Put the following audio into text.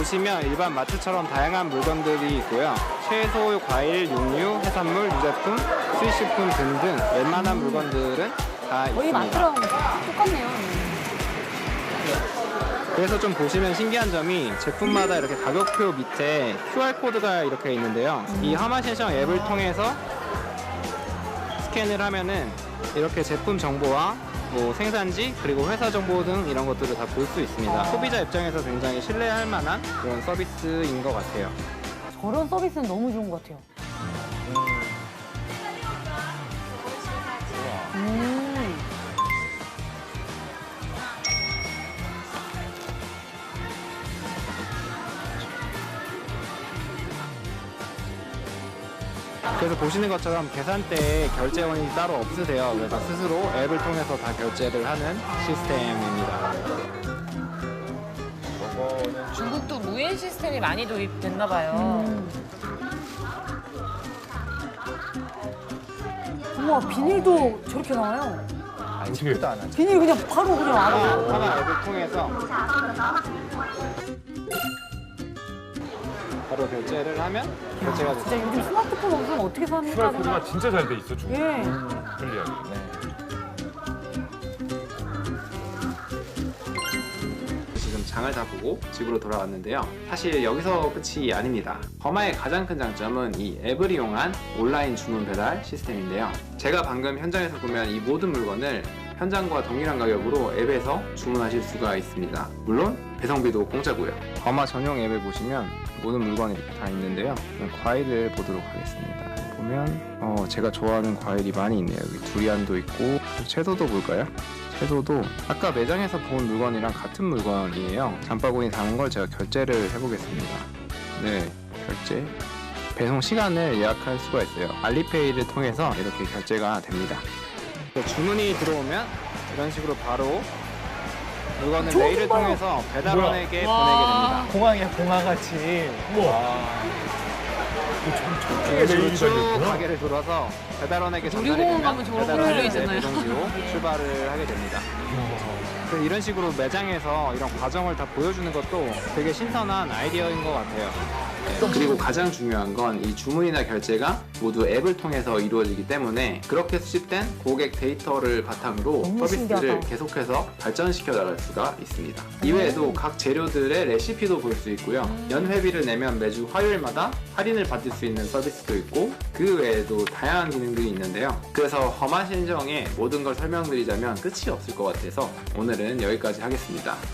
보시면 일반 마트처럼 다양한 물건들이 있고요. 채소, 과일, 육류, 해산물, 유제품, 수입식품 등등 웬만한 물건들은 다 거의 있습니다. 마트랑 똑같네요. 그래서 좀 보시면 신기한 점이 제품마다 이렇게 가격표 밑에 QR코드가 이렇게 있는데요. 이 하마신청 앱을 통해서 스캔을 하면은 이렇게 제품 정보와 뭐 생산지 그리고 회사 정보 등 이런 것들을 다 볼 수 있습니다. 소비자 입장에서 굉장히 신뢰할 만한 그런 서비스인 것 같아요. 저런 서비스는 너무 좋은 것 같아요. 그래서 보시는 것처럼 계산대에 결제원이 따로 없으세요. 그래서 스스로 앱을 통해서 다 결제를 하는 시스템입니다. 중국도 무인 시스템이 많이 도입됐나 봐요. 우와, 비닐도 저렇게 나와요. 어떻게 비닐 그냥 바로 그냥 알아. 하나 앱을 통해서 바로 결제를 하면 결제가 진짜 됐습니다. 요즘 스마트폰 없으면 어떻게 사는 QR 코드가 진짜 잘 돼 있어 중국. 예. 편리하게. 지금 장을 다 보고 집으로 돌아왔는데요. 사실 여기서 끝이 아닙니다. 거마의 가장 큰 장점은 이 앱을 이용한 온라인 주문 배달 시스템인데요. 제가 방금 현장에서 구매한 이 모든 물건을 현장과 동일한 가격으로 앱에서 주문하실 수가 있습니다. 물론 배송비도 공짜고요. 거마 전용 앱을 보시면 모든 물건이 다 있는데요. 과일을 보도록 하겠습니다. 보면 어, 제가 좋아하는 과일이 많이 있네요. 여기 두리안도 있고 채소도 볼까요? 채소도 아까 매장에서 본 물건이랑 같은 물건이에요. 장바구니 담은 걸 제가 결제를 해보겠습니다. 네, 결제. 배송 시간을 예약할 수가 있어요. 알리페이를 통해서 이렇게 결제가 됩니다. 주문이 들어오면 이런 식으로 바로 물건을 메일을. 통해서 배달원에게 와. 보내게 됩니다. 공항이야 공항같이 이런 식으로 메일이 쭉 달렸구나. 가게를 돌아서 배달원에게 전달이 놀이공원 되면 가면 저런 거 배달원은 달려있잖아요. 이제 배송지로 출발을 하게 됩니다. 그래서 이런 식으로 매장에서 이런 과정을 다 보여주는 것도 되게 신선한 아이디어인 것 같아요. 그리고 가장 중요한 건 이 주문이나 결제가 모두 앱을 통해서 이루어지기 때문에 그렇게 수집된 고객 데이터를 바탕으로 너무 서비스를 신기하다. 계속해서 발전시켜 나갈 수가 있습니다. 이외에도 각 재료들의 레시피도 볼 수 있고요. 연회비를 내면 매주 화요일마다 할인을 받을 수 있는 서비스도 있고 그 외에도 다양한 기능들이 있는데요. 그래서 험한 신정의 모든 걸 설명드리자면 끝이 없을 것 같아서 오늘은 여기까지 하겠습니다.